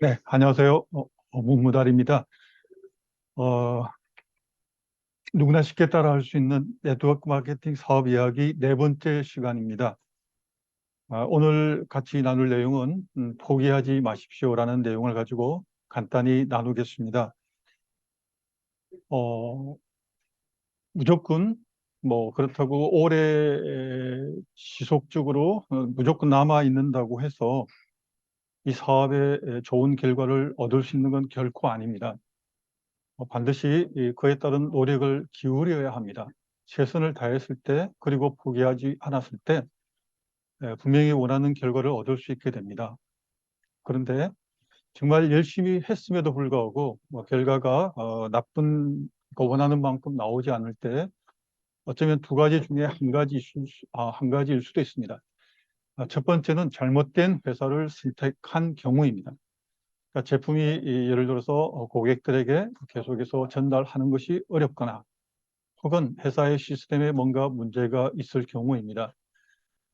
네, 안녕하세요. 어, 어, 문무달입니다. 어, 누구나 쉽게 따라할 수 있는 네트워크 마케팅 사업 이야기 네 번째 시간입니다. 아, 오늘 같이 나눌 내용은 음, 포기하지 마십시오라는 내용을 가지고 간단히 나누겠습니다. 어, 무조건 뭐 그렇다고 오래 에, 지속적으로 어, 무조건 남아 있는다고 해서 이 사업에 에, 좋은 결과를 얻을 수 있는 건 결코 아닙니다. 어, 반드시 이 그에 따른 노력을 기울여야 합니다. 최선을 다했을 때 그리고 포기하지 않았을 때 에, 분명히 원하는 결과를 얻을 수 있게 됩니다. 그런데 정말 열심히 했음에도 불구하고 뭐 결과가 어, 나쁜 거 원하는 만큼 나오지 않을 때 어쩌면 두 가지 중에 한 가지 수, 아, 한 가지일 수도 있습니다. 아, 첫 번째는 잘못된 회사를 선택한 경우입니다. 그러니까 제품이 이, 예를 들어서 어, 고객들에게 계속해서 전달하는 것이 어렵거나 혹은 회사의 시스템에 뭔가 문제가 있을 경우입니다.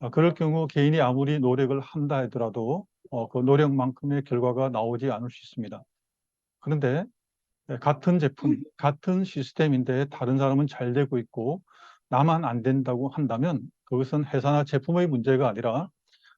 아, 그럴 경우 개인이 아무리 노력을 한다 하더라도 어, 그 노력만큼의 결과가 나오지 않을 수 있습니다. 그런데 네, 같은 제품, 같은 시스템인데 다른 사람은 잘 되고 있고 나만 안 된다고 한다면 그것은 회사나 제품의 문제가 아니라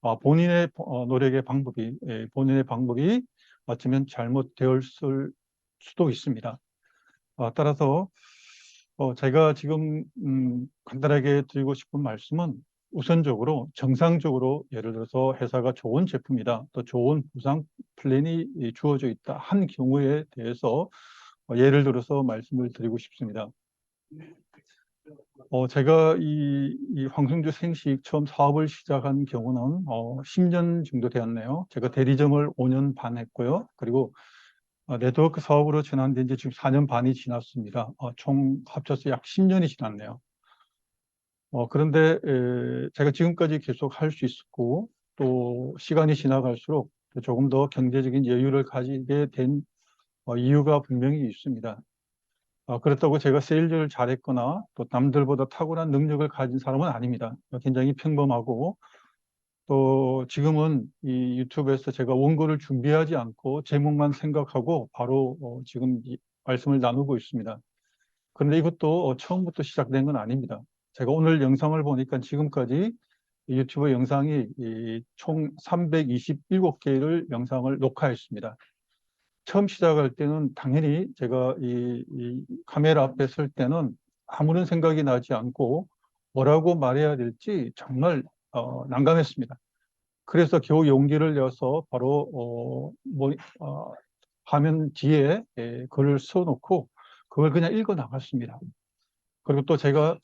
어, 본인의 어, 노력의 방법이 예, 본인의 방법이 어쩌면 잘못되었을 수도 있습니다. 어, 따라서 제가 지금 음, 간단하게 드리고 싶은 말씀은 우선적으로 정상적으로 예를 들어서 회사가 좋은 제품이다 또 좋은 보상 플랜이 주어져 있다 한 경우에 대해서 예를 들어서 말씀을 드리고 싶습니다. 어, 제가 이, 이 황승주 생식 처음 사업을 시작한 경우는 어, 10년 정도 되었네요. 제가 대리점을 5년 반 했고요. 그리고 어, 네트워크 사업으로 전환된 지 지금 4년 반이 지났습니다. 어, 총 합쳐서 약 10년이 지났네요. 어, 그런데 에, 제가 지금까지 계속 할 수 있었고 또 시간이 지나갈수록 조금 더 경제적인 여유를 가지게 된 어, 이유가 분명히 있습니다. 어, 그렇다고 제가 세일즈를 잘했거나 또 남들보다 탁월한 능력을 가진 사람은 아닙니다. 굉장히 평범하고 또 지금은 이 유튜브에서 제가 원고를 준비하지 않고 제목만 생각하고 바로 어, 지금 말씀을 나누고 있습니다. 그런데 이것도 어, 처음부터 시작된 건 아닙니다. 제가 오늘 영상을 보니까 지금까지 유튜브 영상이 총 327개를 영상을 녹화했습니다. 처음 시작할 때는 당연히 제가 이, 이 카메라 앞에 설 때는 아무런 생각이 나지 않고 뭐라고 말해야 될지 정말 어, 난감했습니다. 그래서 겨우 용기를 내서 바로 어, 뭐, 어, 화면 뒤에 예, 글을 써놓고 그걸 그냥 읽어 나갔습니다. 그리고 또 제가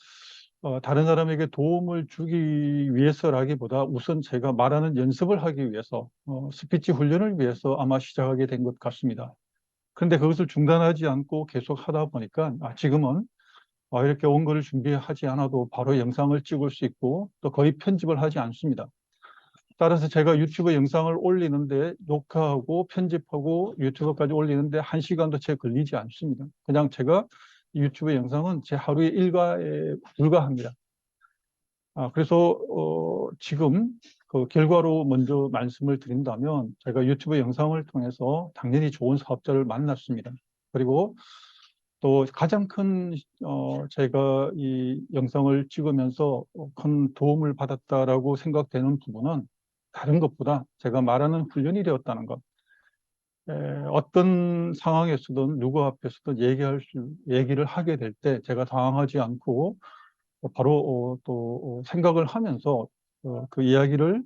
어, 다른 사람에게 도움을 주기 위해서라기보다 우선 제가 말하는 연습을 하기 위해서 어, 스피치 훈련을 위해서 아마 시작하게 된 것 같습니다. 그런데 그것을 중단하지 않고 계속 하다 보니까 아, 지금은 아, 이렇게 원고를 준비하지 않아도 바로 영상을 찍을 수 있고 또 거의 편집을 하지 않습니다. 따라서 제가 유튜브 영상을 올리는데 녹화하고 편집하고 유튜브까지 올리는데 한 시간도 채 걸리지 않습니다. 그냥 제가 유튜브 영상은 제 하루의 일과에 불과합니다. 아, 그래서 어, 지금 그 결과로 먼저 말씀을 드린다면 제가 유튜브 영상을 통해서 당연히 좋은 사업자를 만났습니다. 그리고 또 가장 큰 어, 제가 이 영상을 찍으면서 큰 도움을 받았다라고 생각되는 부분은 다른 것보다 제가 말하는 훈련이 되었다는 것. 어떤 상황에서든 누구 앞에서든 얘기할 수, 얘기를 하게 될 때 제가 당황하지 않고 바로 어, 또 어, 생각을 하면서 어, 그 이야기를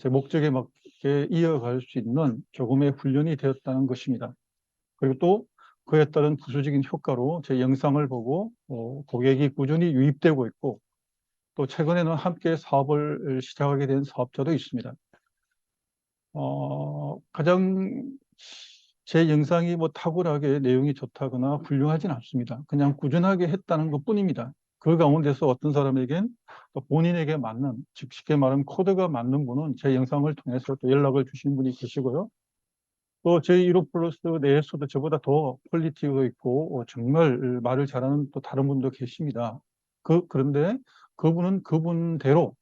제 목적에 맞게 이어갈 수 있는 조금의 훈련이 되었다는 것입니다. 그리고 또 그에 따른 부수적인 효과로 제 영상을 보고 고객이 꾸준히 유입되고 있고 또 최근에는 함께 사업을 시작하게 된 사업자도 있습니다. 어, 가장 제 영상이 뭐 탁월하게 내용이 좋다거나 훌륭하진 않습니다. 그냥 꾸준하게 했다는 것 뿐입니다. 그 가운데서 어떤 사람에겐 또 본인에게 맞는, 즉 쉽게 말하면 코드가 맞는 분은 제 영상을 통해서 또 연락을 주신 분이 계시고요. 또 저희 1호 플러스 내에서도 저보다 더 퀄리티가 있고 어, 정말 말을 잘하는 또 다른 분도 계십니다. 그, 그런데 그분은 그분대로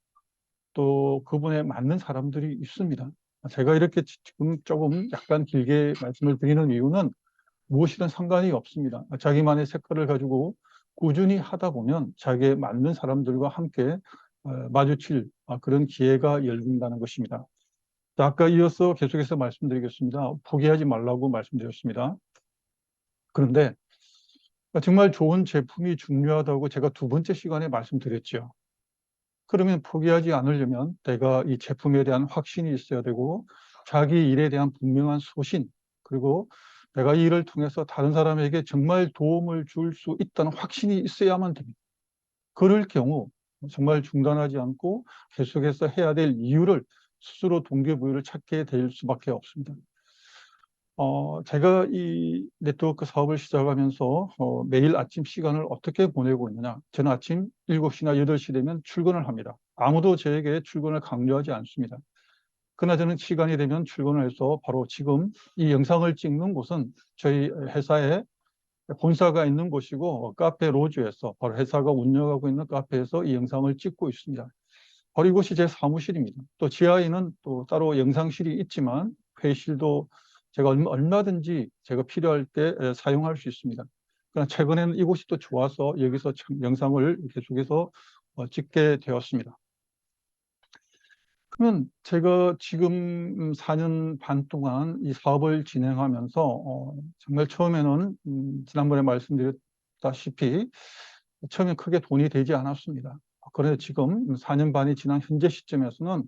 또 그분에 맞는 사람들이 있습니다. 제가 이렇게 지금 조금 약간 길게 말씀을 드리는 이유는 무엇이든 상관이 없습니다. 자기만의 색깔을 가지고 꾸준히 하다 보면 자기에 맞는 사람들과 함께 어, 마주칠 아, 그런 기회가 열린다는 것입니다. 자, 아까 이어서 계속해서 말씀드리겠습니다. 포기하지 말라고 말씀드렸습니다. 그런데 정말 좋은 제품이 중요하다고 제가 두 번째 시간에 말씀드렸죠. 그러면 포기하지 않으려면 내가 이 제품에 대한 확신이 있어야 되고 자기 일에 대한 분명한 소신 그리고 내가 이 일을 통해서 다른 사람에게 정말 도움을 줄 수 있다는 확신이 있어야만 됩니다. 그럴 경우 정말 중단하지 않고 계속해서 해야 될 이유를 스스로 동기부여를 찾게 될 수밖에 없습니다. 어, 제가 이 네트워크 사업을 시작하면서 어, 매일 아침 시간을 어떻게 보내고 있느냐. 저는 아침 7시나 8시 되면 출근을 합니다. 아무도 저에게 출근을 강요하지 않습니다. 그러나 저는 시간이 되면 출근을 해서 바로 지금 이 영상을 찍는 곳은 저희 회사에 본사가 있는 곳이고 카페 로즈에서 바로 회사가 운영하고 있는 카페에서 이 영상을 찍고 있습니다. 바로 이곳이 제 사무실입니다. 또 지하에는 또 따로 영상실이 있지만 회의실도 제가 얼마든지 제가 필요할 때 사용할 수 있습니다. 그러나 최근에는 이곳이 또 좋아서 여기서 영상을 계속해서 어, 찍게 되었습니다. 그러면 제가 지금 4년 반 동안 이 사업을 진행하면서 어, 정말 처음에는 음, 지난번에 말씀드렸다시피 처음에 크게 돈이 되지 않았습니다. 그런데 지금 4년 반이 지난 현재 시점에서는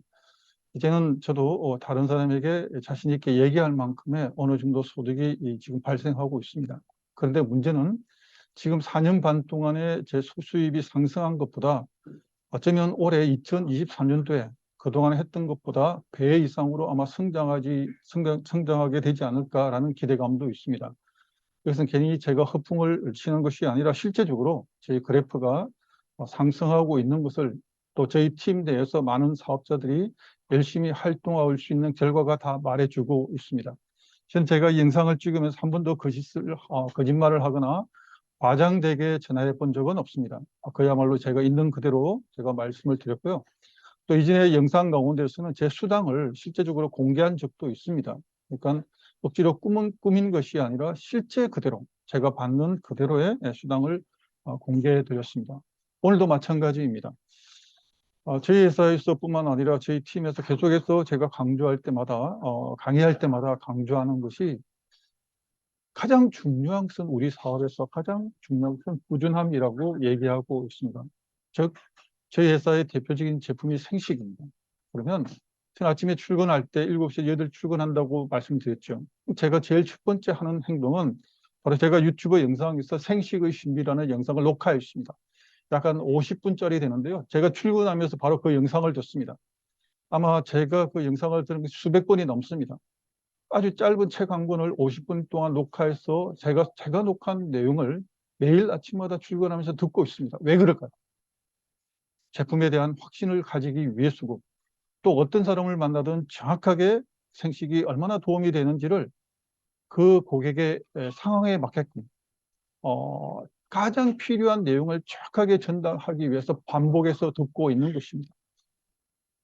이제는 저도 어, 다른 사람에게 자신 있게 얘기할 만큼의 어느 정도 소득이 지금 발생하고 있습니다. 그런데 문제는 지금 4년 반 동안에 제 수수입이 상승한 것보다 어쩌면 올해 2023년도에 그동안 했던 것보다 배 이상으로 아마 성장하지, 성장, 성장하게 되지 않을까라는 기대감도 있습니다. 그것은 괜히 제가 허풍을 치는 것이 아니라 실제적으로 저희 그래프가 상승하고 있는 것을 또 저희 팀 내에서 많은 사업자들이 열심히 활동할 수 있는 결과가 다 말해주고 있습니다. 전 제가 이 영상을 찍으면서 한 번도 거짓을, 어, 거짓말을 하거나 과장되게 전화해 본 적은 없습니다. 그야말로 제가 있는 그대로 제가 말씀을 드렸고요. 또 이전에 영상 가운데서는 제 수당을 실제적으로 공개한 적도 있습니다. 그러니까 억지로 꾸민, 꾸민 것이 아니라 실제 그대로 제가 받는 그대로의 수당을 어, 공개해 드렸습니다. 오늘도 마찬가지입니다. 어, 저희 회사에서 뿐만 아니라 저희 팀에서 계속해서 제가 강조할 때마다 어, 강의할 때마다 강조하는 것이 가장 중요한 것은 우리 사업에서 가장 중요한 것은 꾸준함이라고 얘기하고 있습니다. 즉 저희 회사의 대표적인 제품이 생식입니다. 그러면 전 아침에 출근할 때 7시, 8 출근한다고 말씀드렸죠. 제가 제일 첫 번째 하는 행동은 바로 제가 유튜브 영상에서 생식의 신비라는 영상을 녹화했습니다. 약간 50분짜리 되는데요. 제가 출근하면서 바로 그 영상을 듣습니다. 아마 제가 그 영상을 들은 게 수백 번이 넘습니다. 아주 짧은 책 한 권을 50분 동안 녹화해서 제가, 제가 녹화한 내용을 매일 아침마다 출근하면서 듣고 있습니다. 왜 그럴까요? 제품에 대한 확신을 가지기 위해서고 또 어떤 사람을 만나든 정확하게 생식이 얼마나 도움이 되는지를 그 고객의 상황에 맞게끔 어, 가장 필요한 내용을 정확하게 전달하기 위해서 반복해서 듣고 있는 것입니다.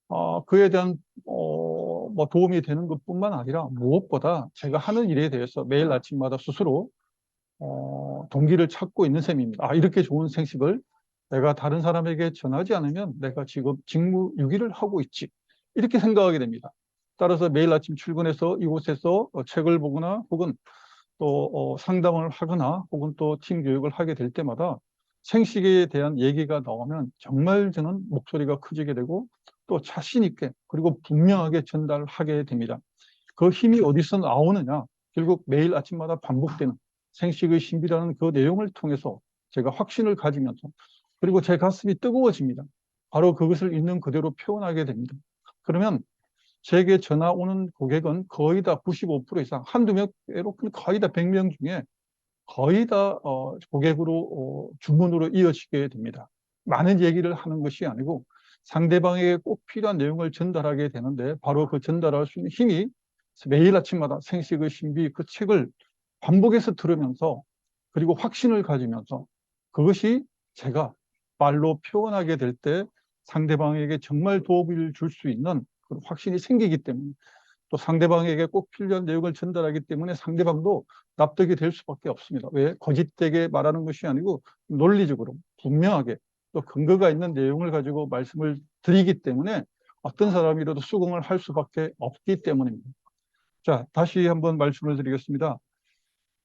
어, 그에 대한 어, 뭐 도움이 되는 것뿐만 아니라 무엇보다 제가 하는 일에 대해서 매일 아침마다 스스로 어, 동기를 찾고 있는 셈입니다. 아, 이렇게 좋은 생식을 내가 다른 사람에게 전하지 않으면 내가 지금 직무 유기를 하고 있지. 이렇게 생각하게 됩니다. 따라서 매일 아침 출근해서 이곳에서 책을 보거나 혹은 또 어, 상담을 하거나 혹은 또 팀 교육을 하게 될 때마다 생식에 대한 얘기가 나오면 정말 저는 목소리가 커지게 되고 또 자신 있게 그리고 분명하게 전달하게 됩니다. 그 힘이 어디서 나오느냐? 결국 매일 아침마다 반복되는 생식의 신비라는 그 내용을 통해서 제가 확신을 가지면서 그리고 제 가슴이 뜨거워집니다. 바로 그것을 있는 그대로 표현하게 됩니다. 그러면 제게 전화 오는 고객은 거의 다 95% 이상, 한두 명로 거의 다 100명 중에 거의 다 어, 고객으로 어, 주문으로 이어지게 됩니다. 많은 얘기를 하는 것이 아니고 상대방에게 꼭 필요한 내용을 전달하게 되는데 바로 그 전달할 수 있는 힘이 매일 아침마다 생식의 신비 그 책을 반복해서 들으면서 그리고 확신을 가지면서 그것이 제가 말로 표현하게 될 때 상대방에게 정말 도움을 줄 수 있는 확신이 생기기 때문에 또 상대방에게 꼭 필요한 내용을 전달하기 때문에 상대방도 납득이 될 수밖에 없습니다. 왜? 거짓되게 말하는 것이 아니고 논리적으로 분명하게 또 근거가 있는 내용을 가지고 말씀을 드리기 때문에 어떤 사람이라도 수긍을 할 수밖에 없기 때문입니다. 자, 다시 한번 말씀을 드리겠습니다.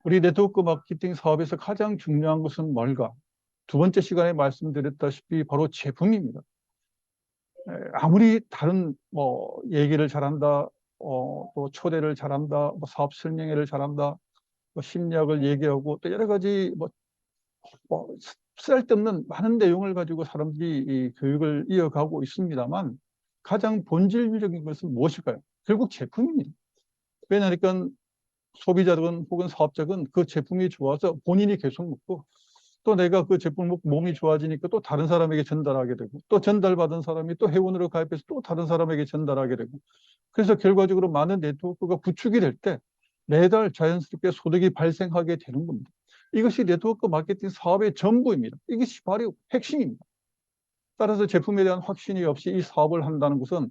우리 네트워크 마케팅 사업에서 가장 중요한 것은 뭘까? 두 번째 시간에 말씀드렸다시피 바로 제품입니다. 에, 아무리 다른 뭐 얘기를 잘한다, 어, 또 초대를 잘한다, 뭐 사업 설명회를 잘한다, 뭐 심리학을 얘기하고 또 여러 가지 뭐, 뭐 쓸데없는 많은 내용을 가지고 사람들이 이 교육을 이어가고 있습니다만 가장 본질적인 것은 무엇일까요? 결국 제품입니다. 왜냐하니까 소비자든 혹은 사업자든 그 제품이 좋아서 본인이 계속 먹고 또 내가 그 제품 먹고 몸이 좋아지니까 또 다른 사람에게 전달하게 되고 또 전달받은 사람이 또 회원으로 가입해서 또 다른 사람에게 전달하게 되고 그래서 결과적으로 많은 네트워크가 구축이 될 때 매달 자연스럽게 소득이 발생하게 되는 겁니다. 이것이 네트워크 마케팅 사업의 전부입니다. 이것이 바로 핵심입니다. 따라서 제품에 대한 확신이 없이 이 사업을 한다는 것은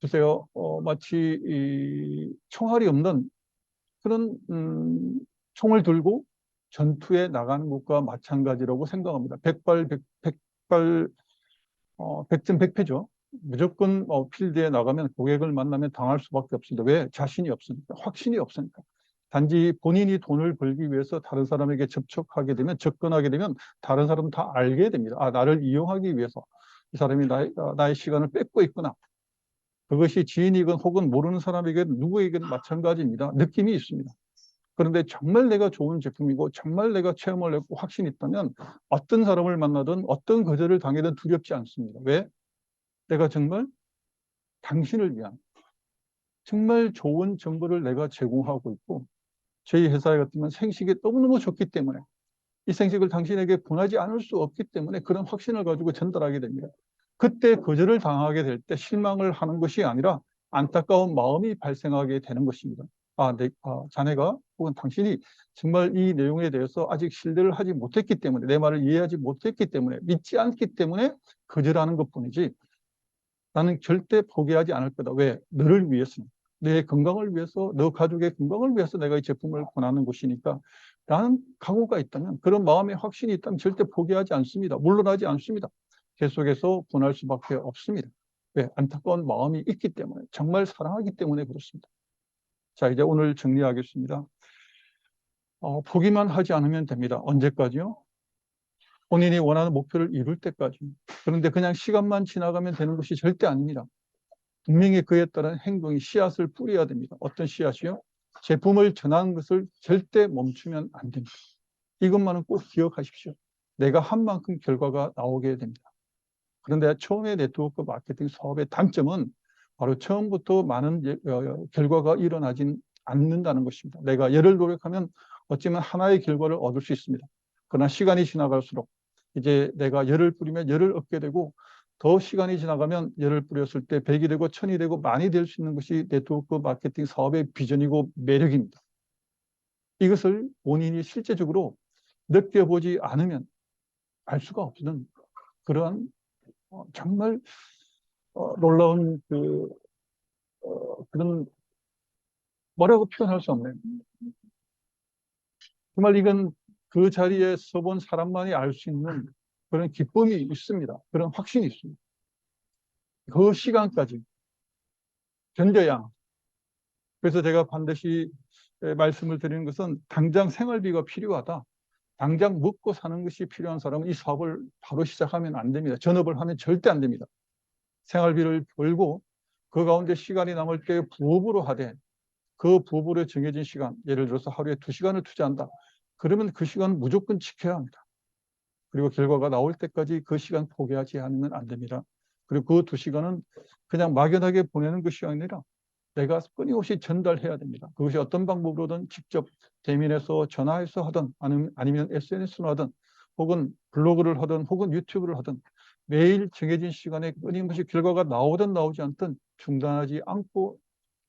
글쎄요, 어, 마치 이 총알이 없는 그런 음, 총을 들고 전투에 나가는 것과 마찬가지라고 생각합니다. 백발 백, 백발 어, 백전백패죠. 무조건 어, 필드에 나가면 고객을 만나면 당할 수밖에 없습니다. 왜? 자신이 없으니까, 확신이 없으니까. 단지 본인이 돈을 벌기 위해서 다른 사람에게 접촉하게 되면, 접근하게 되면 다른 사람은 다 알게 됩니다. 아, 나를 이용하기 위해서 이 사람이 나의, 어, 나의 시간을 뺏고 있구나. 그것이 지인이건 혹은 모르는 사람에게 누구에게는 마찬가지입니다. 느낌이 있습니다. 그런데 정말 내가 좋은 제품이고 정말 내가 체험을 했고 확신이 있다면 어떤 사람을 만나든 어떤 거절을 당해든 두렵지 않습니다. 왜? 내가 정말 당신을 위한 정말 좋은 정보를 내가 제공하고 있고 저희 회사에 같으면 생식이 너무너무 좋기 때문에 이 생식을 당신에게 권하지 않을 수 없기 때문에 그런 확신을 가지고 전달하게 됩니다. 그때 거절을 당하게 될 때 실망을 하는 것이 아니라 안타까운 마음이 발생하게 되는 것입니다. 아, 내, 아, 자네가 혹은 당신이 정말 이 내용에 대해서 아직 신뢰를 하지 못했기 때문에 내 말을 이해하지 못했기 때문에 믿지 않기 때문에 거절하는 것뿐이지 나는 절대 포기하지 않을 거다. 왜? 너를 위해서, 내 건강을 위해서, 너 가족의 건강을 위해서 내가 이 제품을 권하는 것이니까 나는 각오가 있다면 그런 마음의 확신이 있다면 절대 포기하지 않습니다. 물러나지 않습니다. 계속해서 권할 수밖에 없습니다. 왜? 안타까운 마음이 있기 때문에 정말 사랑하기 때문에 그렇습니다. 자 이제 오늘 정리하겠습니다. 어, 포기만 하지 않으면 됩니다. 언제까지요? 본인이 원하는 목표를 이룰 때까지. 그런데 그냥 시간만 지나가면 되는 것이 절대 아닙니다. 분명히 그에 따른 행동이 씨앗을 뿌려야 됩니다. 어떤 씨앗이요? 제품을 전하는 것을 절대 멈추면 안 됩니다. 이것만은 꼭 기억하십시오. 내가 한 만큼 결과가 나오게 됩니다. 그런데 처음에 네트워크 마케팅 사업의 단점은 바로 처음부터 많은 예, 어, 결과가 일어나진 않는다는 것입니다. 내가 열을 노력하면 어쩌면 하나의 결과를 얻을 수 있습니다. 그러나 시간이 지나갈수록 이제 내가 열을 뿌리면 열을 얻게 되고 더 시간이 지나가면 열을 뿌렸을 때 100이 되고 1000이 되고 많이 될 수 있는 것이 네트워크 마케팅 사업의 비전이고 매력입니다. 이것을 본인이 실제적으로 느껴보지 않으면 알 수가 없는 그러한 어, 정말 어, 놀라운 그 어, 그런 뭐라고 표현할 수 없네요. 정말 이건 그 자리에 서본 사람만이 알 수 있는 그런 기쁨이 있습니다. 그런 확신이 있습니다. 그 시간까지 견뎌야. 그래서 제가 반드시 말씀을 드리는 것은 당장 생활비가 필요하다. 당장 먹고 사는 것이 필요한 사람은 이 사업을 바로 시작하면 안 됩니다. 전업을 하면 절대 안 됩니다. 생활비를 벌고 그 가운데 시간이 남을 때 부업으로 하되 그 부업으로 정해진 시간, 예를 들어서 하루에 두 시간을 투자한다. 그러면 그 시간은 무조건 지켜야 합니다. 그리고 결과가 나올 때까지 그 시간 포기하지 않으면 안 됩니다. 그리고 그 두 시간은 그냥 막연하게 보내는 것이 아니라 내가 끊임없이 전달해야 됩니다. 그것이 어떤 방법으로든 직접 대면해서 전화해서 하든 아니면 SNS로 하든 혹은 블로그를 하든 혹은 유튜브를 하든 매일 정해진 시간에 끊임없이 결과가 나오든 나오지 않든 중단하지 않고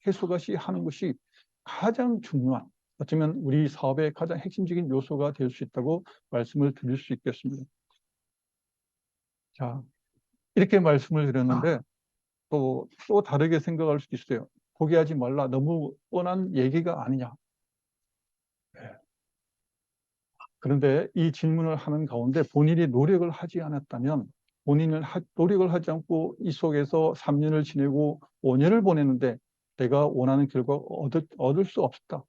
해소가시 하는 것이 가장 중요한 어쩌면 우리 사업의 가장 핵심적인 요소가 될 수 있다고 말씀을 드릴 수 있겠습니다. 자, 이렇게 말씀을 드렸는데 또, 또 다르게 생각할 수도 있어요. 포기하지 말라. 너무 뻔한 얘기가 아니냐. 네. 그런데 이 질문을 하는 가운데 본인이 노력을 하지 않았다면 본인은 하- 노력을 하지 않고 이 속에서 3년을 지내고 5년을 보냈는데 내가 원하는 결과 얻을, 얻을 수 없었다.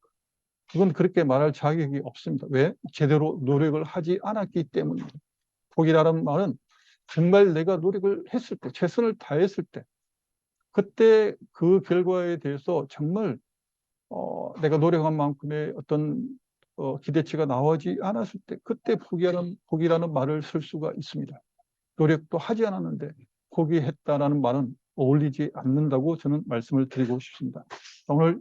그건 그렇게 말할 자격이 없습니다. 왜? 제대로 노력을 하지 않았기 때문입니다. 포기라는 말은 정말 내가 노력을 했을 때, 최선을 다했을 때, 그때 그 결과에 대해서 정말 어, 내가 노력한 만큼의 어떤 어, 기대치가 나오지 않았을 때, 그때 포기하는, 포기라는 말을 쓸 수가 있습니다. 노력도 하지 않았는데 포기했다라는 말은 어울리지 않는다고 저는 말씀을 드리고 싶습니다. 오늘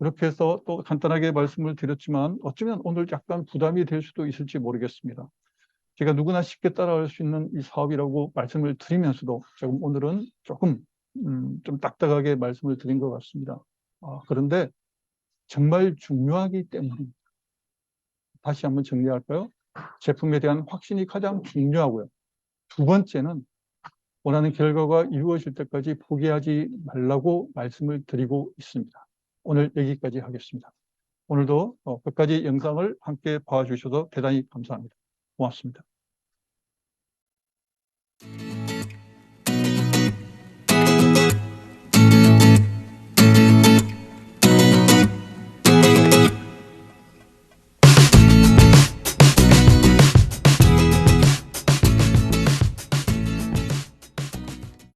이렇게 해서 또 간단하게 말씀을 드렸지만 어쩌면 오늘 약간 부담이 될 수도 있을지 모르겠습니다. 제가 누구나 쉽게 따라갈 수 있는 이 사업이라고 말씀을 드리면서도 조금 오늘은 조금 음, 좀 딱딱하게 말씀을 드린 것 같습니다. 아, 그런데 정말 중요하기 때문입니다. 다시 한번 정리할까요? 제품에 대한 확신이 가장 중요하고요. 두 번째는 원하는 결과가 이루어질 때까지 포기하지 말라고 말씀을 드리고 있습니다. 오늘 여기까지 하겠습니다. 오늘도 어, 끝까지 영상을 함께 봐주셔서 대단히 감사합니다. 고맙습니다.